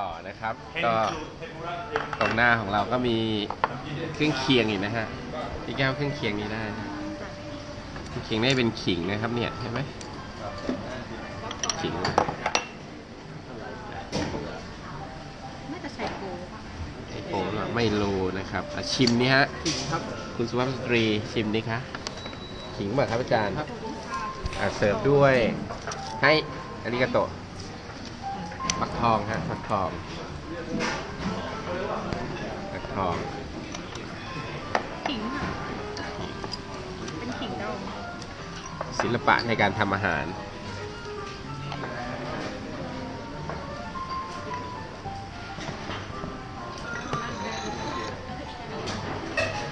ต่อนะครับก็ตรงหน้าของเราก็มีเครื่องเคียงอีกนะฮะพี่แก้วเครื่องเคียงนี้ได้นะเครื่องเคียงได้เป็นขิงนะครับ เนี่ยเห็นไหมขิงน่าจะใช้โกป่ะไอโปหรอไม่รู้นะครับอะชิมนี่ฮะคุณสุภาพสตรีชิมนี่คะขิงเปล่ะครับอาจารย์อะเสิร์ฟด้วยให้อาริกาโตะ ฟักทองฮะฟักทองฟักทองขิงอะเป็นขิงดองศิลปะในการทำอาหาร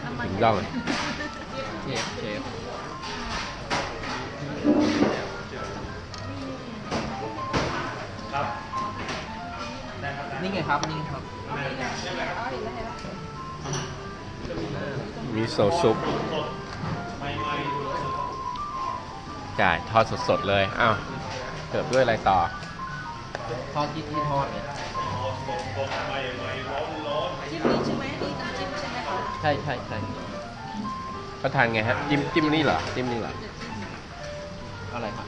น้ำมันถึงย่องเลยเชฟเชฟ นี่ไงครับนี่ครับมิโซะซุปจ่ายทอดสดๆเลยอ้าวเสิร์ฟด้วยอะไรต่อทอดที่ที่ทอดเนี่ยจิ้มนี้ใช่ไหมนี่น้ำจิ้มใช่ไหมคะใช่ใช่ใช่ก็ทานไงฮะจิ้มจิ้มนี่เหรอจิ้มนี่เหรออะไรครับ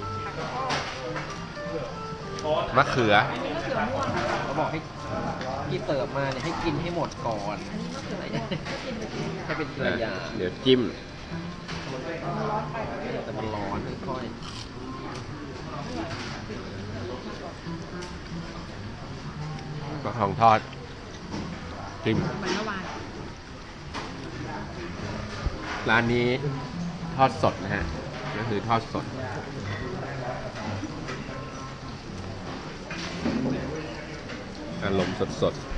มะเขืออันนี้มะ เขือม่วงค่ะเขาบอกให้ที่เสิร์ฟมาเนี่ยให้กินให้หมดก่อนอันนี้มะเขือม่วงกินไปกินให้เป็นทีละอย่างเดี๋ยวจิ้มแต่มันร้อนค่อยกระทองทอด จิ้มเหมือนเมื่อวานร้านนี้ทอดสดนะฮะ ก็คือทอดสด อารมณ์สดๆๆ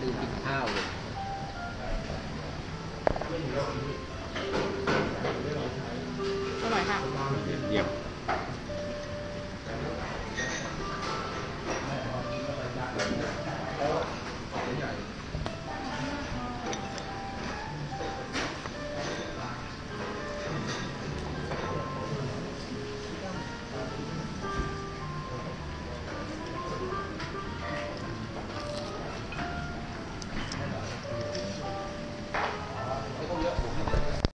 ลืมกินข้าวเลยอร่อยค่ะเยี่ยม